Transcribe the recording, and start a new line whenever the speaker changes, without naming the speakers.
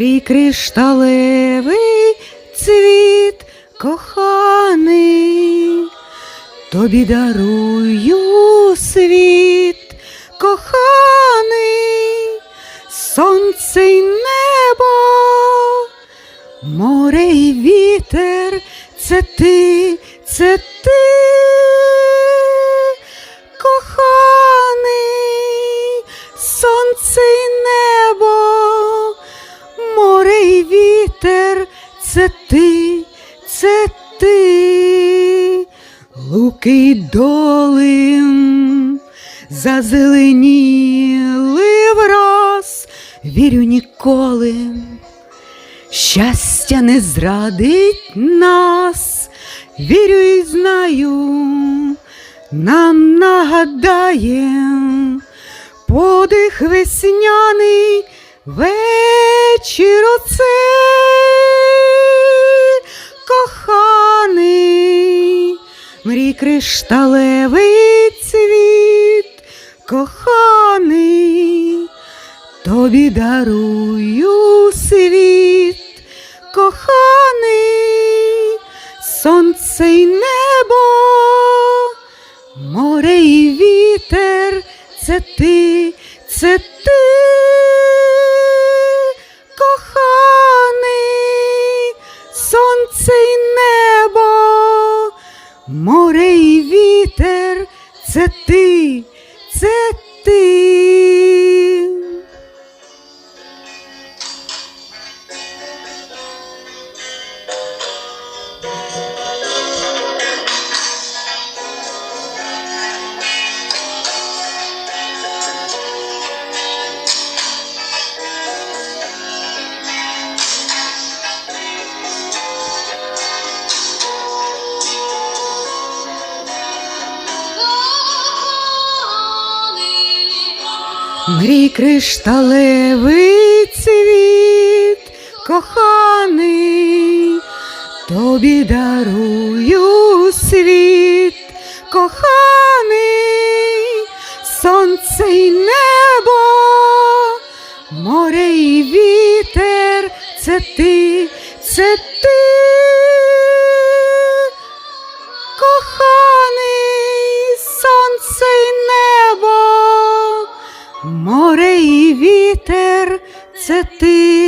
мрій кришталевий цвіт коханий, тобі дарую світ коханий, сонце й небо, море й вітер, це ти, це ти. Вітер, це ти, це ти, луки й доли зазеленіли враз, вірю ніколи. Щастя не зрадить нас, вірю і знаю, нам нагадає подих весняний вечір оцей коханий, мрій кришталевий цвіт, коханий, тобі дарую світ, коханий, сонце й небо, море й вітер, це ти, море й вітер, це ти, це ти. Мрій кришталевий цвіт, коханий, тобі дарую світ, коханий, сонце й небо, море й вітер, це ти, це ти. Вітер, це ти.